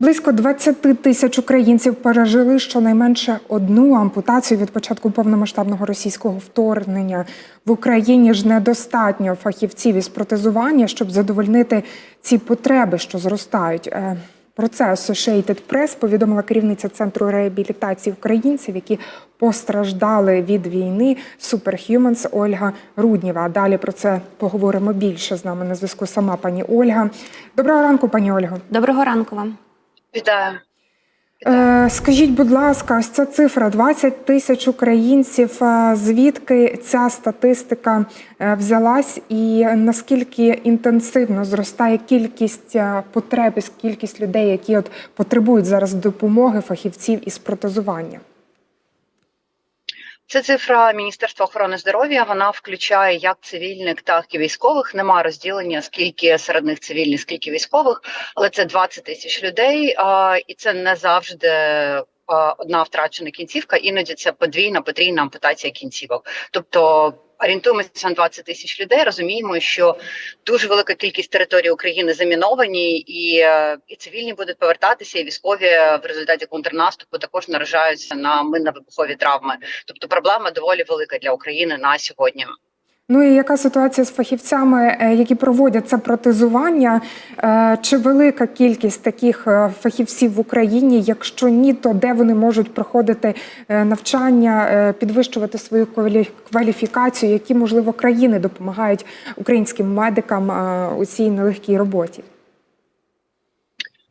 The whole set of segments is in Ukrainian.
Близько 20 тисяч українців пережили щонайменше одну ампутацію від початку повномасштабного російського вторгнення. В Україні ж недостатньо фахівців із протезування, щоб задовольнити ці потреби, що зростають. Е, Про це Associated Press повідомила керівниця центру реабілітації українців, які постраждали від війни Superhumans Ольга Рудніва. Далі про це поговоримо більше з нами на зв'язку. Сама пані Ольга. Доброго ранку, пані Ольго. Доброго ранку вам. Вітаю. Е, Скажіть, будь ласка, ось ця цифра 20 тисяч українців. е, Звідки ця статистика е, взялась, і наскільки інтенсивно зростає кількість потреб, кількість людей, які от потребують зараз допомоги фахівців із протезування? Це цифра Міністерства охорони здоров'я. Вона включає як цивільних, так і військових. Нема розділення скільки серед них цивільних, скільки військових, але це 20 тисяч людей, і це не завжди. А, Одна втрачена кінцівка, іноді це подвійна, потрійна ампутація кінцівок. Тобто орієнтуємося на 20 тисяч людей. Розуміємо, що дуже велика кількість території України заміновані, і, е, і цивільні будуть повертатися, і військові в результаті контрнаступу також наражаються на минно-вибухові травми. Тобто проблема доволі велика для України на сьогодні. Ну і яка ситуація з фахівцями, е, які проводять це протезування? Е, Чи велика кількість таких е, фахівців в Україні? Якщо ні, то де вони можуть проходити навчання, підвищувати свою квалі- кваліфікацію? Які можливо країни допомагають українським медикам у цій нелегкій роботі?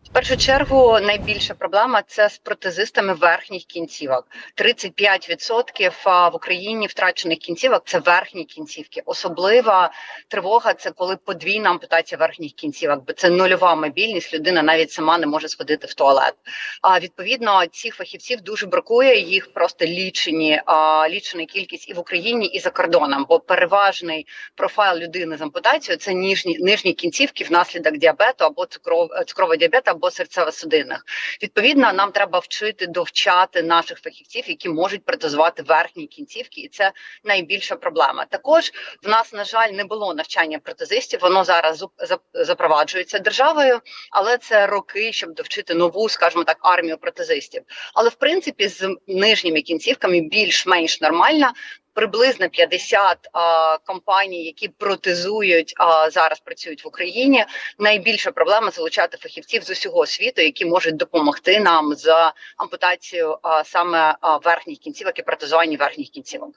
В першу чергу найбільша проблема це з протезистами верхніх кінцівок. 35% а, в Україні втрачених кінцівок це верхні кінцівки. Особлива тривога це коли подвійна ампутація верхніх кінцівок, бо це нульова мобільність. Людина навіть сама не може сходити в туалет. А відповідно цих фахівців дуже бракує. Їх просто лічені, лічена кількість і в Україні, і за кордоном. Бо переважний профайл людини з ампутацією це ніжні нижні кінцівки внаслідок діабету або цукров, цукрового діабету або серцево-судинних. Відповідно, нам треба вчити довчати наших фахівців, які можуть протезувати верхні кінцівки, і це найбільша проблема. Також в нас, на жаль, не було навчання протезистів. Воно зараз запроваджується державою, але це роки, щоб довчити нову, скажімо так, армію протезистів. Але в принципі, з нижніми кінцівками більш-менш нормально. Приблизно 50 а, компаній, які протезують а, зараз працюють в Україні. Найбільша проблема залучати фахівців з усього світу, які можуть допомогти нам з ампутацією а, саме а, верхніх кінцівок і протезуванні верхніх кінцівок.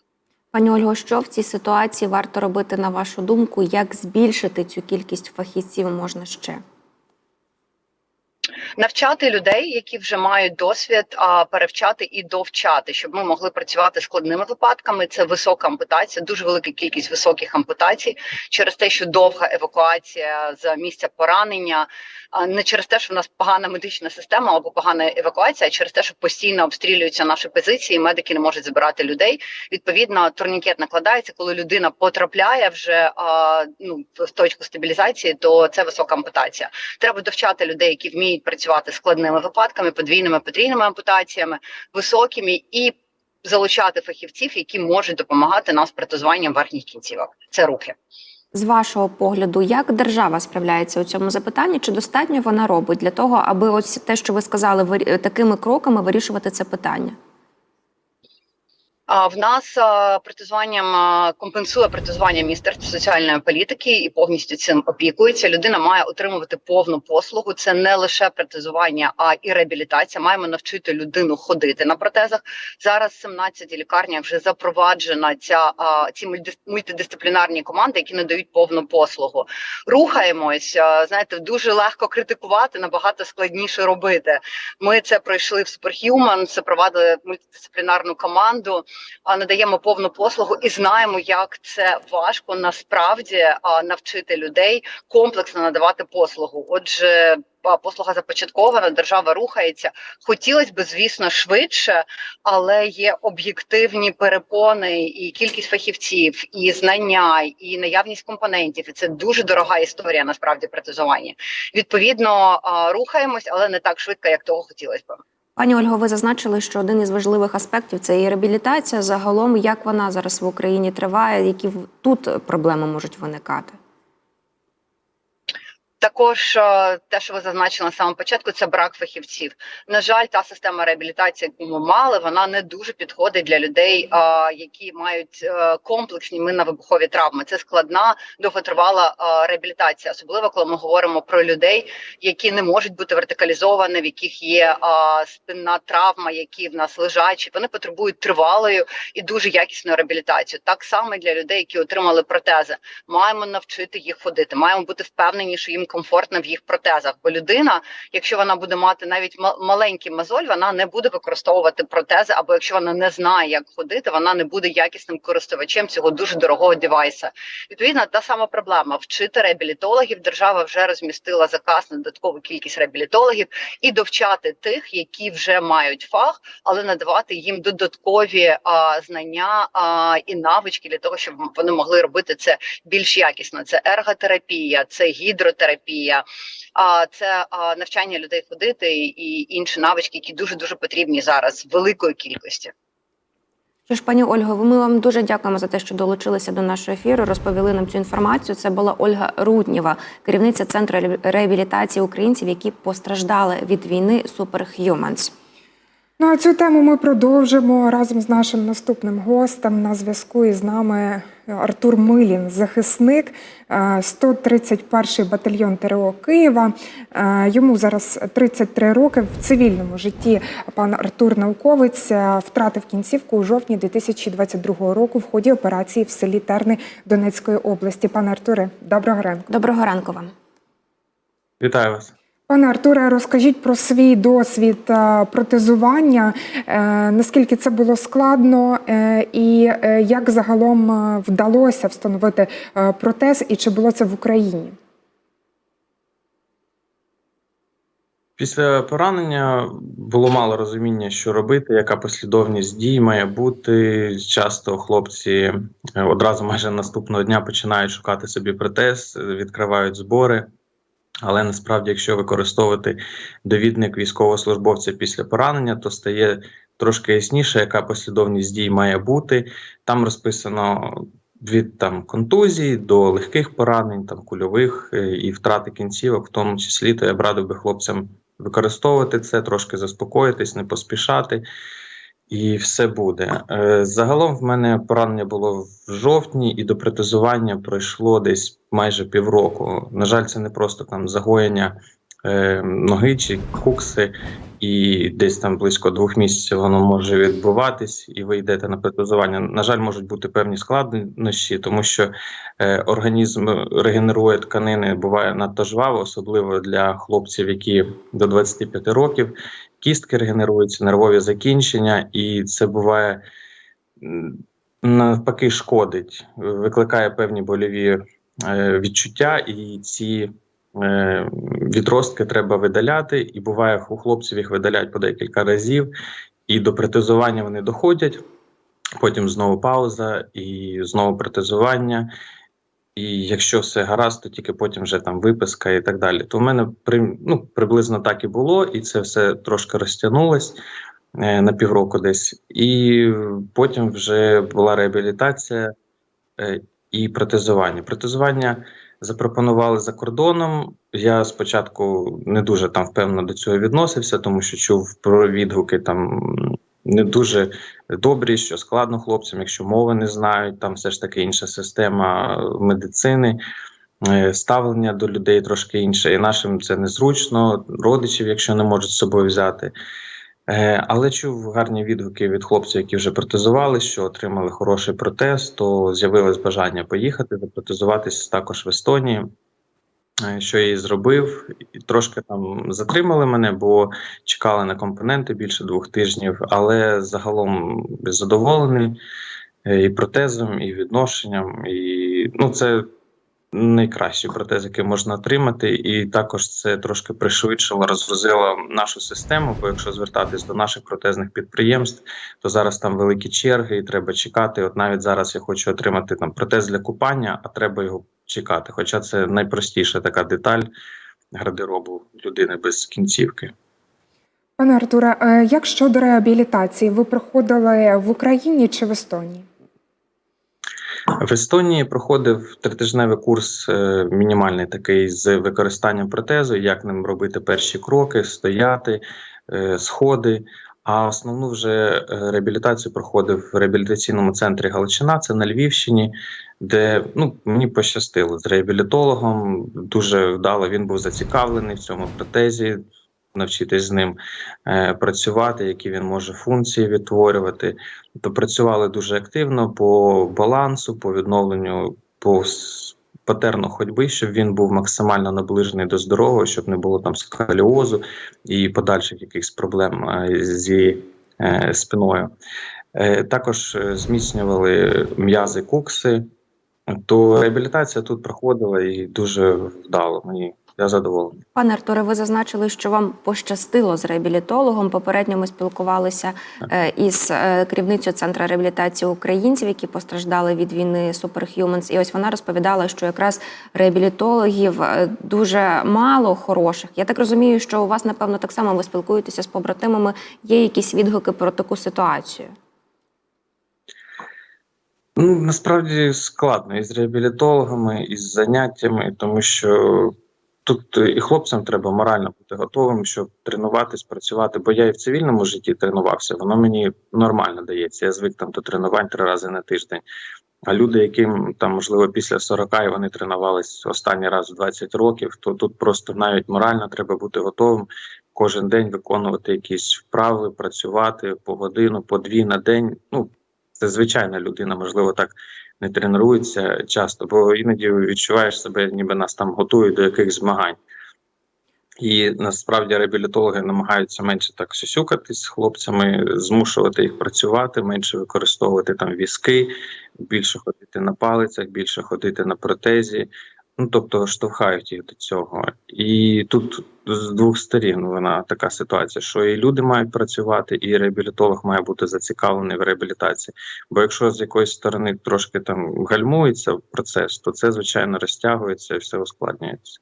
Пані Ольго, що в цій ситуації варто робити на вашу думку? Як збільшити цю кількість фахівців можна ще? Навчати людей, які вже мають досвід, а перевчати і довчати, щоб ми могли працювати складними випадками. Це висока ампутація, дуже велика кількість високих ампутацій через те, що довга евакуація з місця поранення, а не через те, що в нас погана медична система або погана евакуація, а через те, що постійно обстрілюються наші позиції, медики не можуть забирати людей. Відповідно, турнікет накладається, коли людина потрапляє вже ну в точку стабілізації, то це висока ампутація. Треба довчати людей, які вміють працювати з складними випадками, подвійними потрійними ампутаціями, високими і залучати фахівців, які можуть допомагати нам з протезуванням верхніх кінцівок. Це руки. З вашого погляду, як держава справляється у цьому запитанні? Чи достатньо вона робить для того, аби ось те, що ви сказали, такими кроками вирішувати це питання? В нас протезуванням компенсує протезування Міністерство соціальної політики і повністю цим опікується. Людина має отримувати повну послугу. Це не лише протезування, а і реабілітація. Маємо навчити людину ходити на протезах. Зараз в 17 лікарнях вже запроваджена ця ці мульти- мультидисциплінарні команди, які надають повну послугу. Рухаємось. Знаєте, дуже легко критикувати, набагато складніше робити. Ми це пройшли в Superhuman, запровадили мультидисциплінарну команду надаємо повну послугу і знаємо, як це важко насправді навчити людей комплексно надавати послугу. Отже. Послуга започаткована, держава рухається. Хотілося б, звісно, швидше, але є об'єктивні перепони, і кількість фахівців, і знання, і наявність компонентів. І це дуже дорога історія насправді протезування. Відповідно, рухаємось, але не так швидко, як того хотілося б. Пані Ольго, ви зазначили, що один із важливих аспектів це і реабілітація. Загалом, як вона зараз в Україні триває, які тут проблеми можуть виникати? Також е, те, що ви зазначили на самому початку, це брак фахівців. На жаль, та система реабілітації, яку ми мали, вона не дуже підходить для людей, е, які мають е, комплексні минно-вибухові травми. Це складна довготривала реабілітація, особливо коли ми говоримо про людей, які не можуть бути вертикалізовані, в яких є спинна травма, які в нас лежачі. Вони потребують тривалої і дуже якісної реабілітації. Так само і для людей, які отримали протези. Маємо навчити їх ходити. Маємо бути впевнені, що їм комфортно в їх протезах. Бо людина, якщо вона буде мати навіть ма- маленький мозоль, вона не буде використовувати протези, або якщо вона не знає, як ходити, вона не буде якісним користувачем цього дуже дорогого девайса. Відповідно, та сама проблема вчити реабілітологів. Держава вже розмістила заказ на додаткову кількість реабілітологів і довчати тих, які вже мають фах, але надавати їм додаткові а, знання а, і навички для того, щоб вони могли робити це більш якісно. Це ерготерапія, це гідротерапія, а це навчання людей ходити і інші навички, які дуже дуже потрібні зараз великої кількості. Що ж, пані Ольго, ми вам дуже дякуємо за те, що долучилися до нашого ефіру. Розповіли нам цю інформацію. Це була Ольга Руднєва, керівниця центру реабілітації українців, які постраждали від війни Superhumans. Ну а цю тему ми продовжимо разом з нашим наступним гостем. На зв'язку із нами Артур Милін, захисник е, 131-й батальйон ТРО Києва. Е, Йому зараз 33 роки в цивільному житті. Пан Артур науковець е, втратив кінцівку у жовтні 2022 року в ході операції в селі Терни Донецької області. Пане Артуре, доброго ранку. Доброго ранку вам. Вітаю вас. Пане Артуре, розкажіть про свій досвід е, протезування, е, наскільки це було складно, е, і як загалом вдалося встановити протез, і чи було це в Україні? Після поранення було мало розуміння, що робити, яка послідовність дій має бути. Часто хлопці одразу майже наступного дня починають шукати собі протез, відкривають збори. Але насправді, якщо використовувати довідник військовослужбовця після поранення, то стає трошки ясніше, яка послідовність дій має бути. Там розписано від там контузій до легких поранень, там кульових е, і втрати кінцівок, в тому числі, то я б радив би хлопцям використовувати це, трошки заспокоїтись, не поспішати. І все буде. Е, Загалом в мене поранення було в жовтні, і до протезування пройшло десь майже півроку. На жаль, це не просто там загоєння е, ноги чи кукси, і десь там близько двох місяців воно може відбуватись, і ви йдете на протезування. На жаль, можуть бути певні складнощі, тому що е, організм регенерує тканини, буває надто жваво, особливо для хлопців, які до 25 років. Кістки регенеруються, нервові закінчення, і це буває навпаки шкодить, викликає певні больові е, відчуття, і ці е, відростки треба видаляти. І буває, у хлопців їх видаляють по декілька разів, і до протезування вони доходять. Потім знову пауза, і знову протезування. І якщо все гаразд, то тільки потім вже там виписка і так далі. То в мене при, ну, приблизно так і було, і це все трошки розтягнулось е, на півроку десь. І потім вже була реабілітація е, і протезування. Протезування запропонували за кордоном. Я спочатку не дуже там впевнено до цього відносився, тому що чув про відгуки там не дуже добрі, що складно хлопцям, якщо мови не знають, там все ж таки інша система медицини. е, Ставлення до людей трошки інше, і нашим це незручно, родичів, якщо не можуть з собою взяти. Е, Але чув гарні відгуки від хлопців, які вже протезували, що отримали хороший протез, то з'явилось бажання поїхати запротезуватися також в Естонії. Е, Що я і зробив, і трошки там затримали мене, бо чекали на компоненти більше двох тижнів, але загалом задоволений е, і протезом, і відношенням. І ну, це найкращий протез, який можна отримати, і також це трошки пришвидшило, розгрузило нашу систему. Бо якщо звертатись до наших протезних підприємств, то зараз там великі черги, і треба чекати. От навіть зараз я хочу отримати там протез для купання, а треба його чекати. Хоча це найпростіша така деталь гардеробу людини без кінцівки. Пане Артуре, е, як щодо реабілітації, ви проходили в Україні чи в Естонії? В Естонії проходив тритижневий курс е, мінімальний такий з використанням протезу, як ним робити перші кроки, стояти, е, сходи. А основну вже е, реабілітацію проходив в реабілітаційному центрі Галичина, це на Львівщині, де ну, мені пощастило з реабілітологом. Дуже вдало він був зацікавлений в цьому протезі, навчитись з ним е, працювати, які він може функції відтворювати. То працювали дуже активно по балансу, по відновленню, по патерну ходьби, щоб він був максимально наближений до здорового, щоб не було там скаліозу і подальших якихось проблем е, зі е, спиною. Е, Також зміцнювали м'язи кукси. То реабілітація тут проходила і дуже вдало. Мені я задоволений. Пане Артуре, ви зазначили, що вам пощастило з реабілітологом. Попередньо ми спілкувалися е, із е, керівницею центру реабілітації українців, які постраждали від війни Superhumans. І ось вона розповідала, що якраз реабілітологів е, дуже мало хороших. Я так розумію, що у вас, напевно, так само ви спілкуєтеся з побратимами. Є якісь відгуки про таку ситуацію? Ну, насправді складно і з реабілітологами, і з заняттями, тому що тут і хлопцям треба морально бути готовим, щоб тренуватись, працювати. Бо я і в цивільному житті тренувався, воно мені нормально дається. Я звик там до тренувань три рази на тиждень. А люди, яким там можливо після 40 і вони тренувались останній раз в 20 років, то тут просто навіть морально треба бути готовим кожен день виконувати якісь вправи, працювати по годину, по дві на день. Ну це звичайна людина, можливо, так не тренуються часто, бо іноді відчуваєш себе, ніби нас там готують до якихось змагань. І насправді реабілітологи намагаються менше так сюсюкатись з хлопцями, змушувати їх працювати, менше використовувати там візки, більше ходити на палицях, більше ходити на протезі. Ну тобто штовхають їх до цього. І тут з двох сторін вона така ситуація, що і люди мають працювати, і реабілітолог має бути зацікавлений в реабілітації. Бо якщо з якоїсь сторони трошки там гальмується процес, то це звичайно розтягується і все ускладнюється.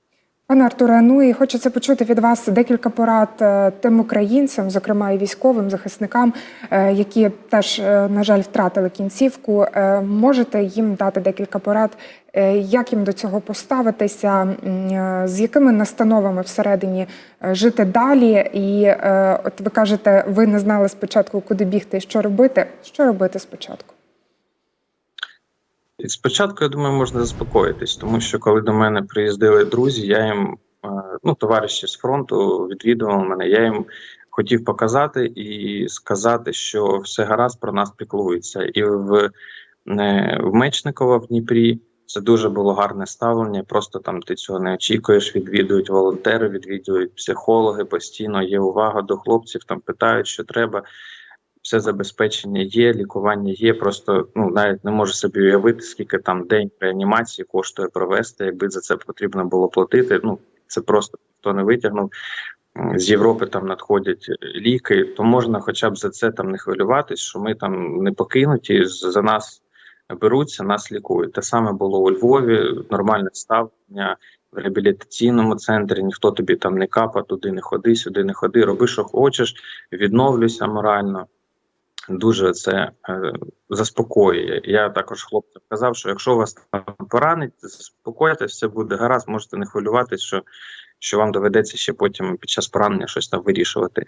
Пане Артуре, ну і хочеться почути від вас декілька порад е, тим українцям, зокрема і військовим захисникам, е, які теж, е, на жаль, втратили кінцівку. Можете їм дати декілька порад, як їм до цього поставитися, з якими настановами всередині жити далі? І от ви кажете, ви не знали спочатку, куди бігти і що робити. Що робити спочатку? І Спочатку, я думаю, можна заспокоїтись, тому що коли до мене приїздили друзі, я їм, е, ну, товариші з фронту відвідували мене, я їм хотів показати і сказати, що все гаразд про нас піклується. І в, в Мечникова в Дніпрі це дуже було гарне ставлення. Просто там ти цього не очікуєш. Відвідують волонтери, відвідують психологи. Постійно є увага до хлопців, там питають, що треба. Все забезпечення є, лікування є. Просто ну навіть не можу собі уявити, скільки там день реанімації коштує провести, якби за це потрібно було платити. Ну це просто хто не витягнув. З Європи там надходять ліки, то можна хоча б за це там не хвилюватись, що ми там не покинуті, за нас беруться, нас лікують. Те саме було у Львові, нормальне ставлення в реабілітаційному центрі. Ніхто тобі там не капа, туди не ходи, сюди не ходи, роби, що хочеш, відновлюйся морально. Дуже це е, заспокоює. Я також хлопцям казав, що якщо вас поранить, заспокойтесь, все буде гаразд, можете не хвилюватись, що, що вам доведеться ще потім під час поранення щось там вирішувати.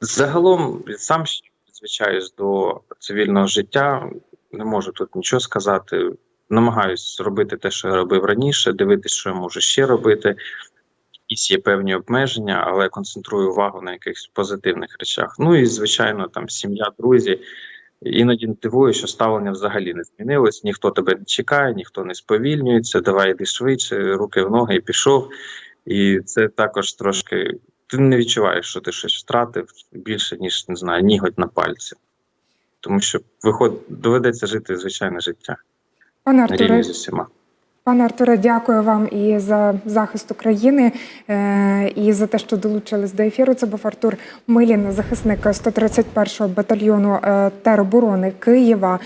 Загалом сам звичаюсь до цивільного життя, не можу тут нічого сказати. Намагаюсь робити те, що я робив раніше, дивитися, що я можу ще робити. Якісь є певні обмеження, але концентрую увагу на якихось позитивних речах. Ну і звичайно, там сім'я, друзі. Іноді дивує, що ставлення взагалі не змінилось. Ніхто тебе не чекає, ніхто не сповільнюється. Давай йди швидше, руки в ноги і пішов. І це також трошки. Ти не відчуваєш, що ти щось втратив більше, ніж не знаю, ніготь на пальці. Тому що виход доведеться жити звичайне життя Пане Артуре. Пане Артуре, дякую вам і за захист України, е, і за те, що долучились до ефіру. Це був Артур Милін, захисник 131-го батальйону е, тероборони Києва.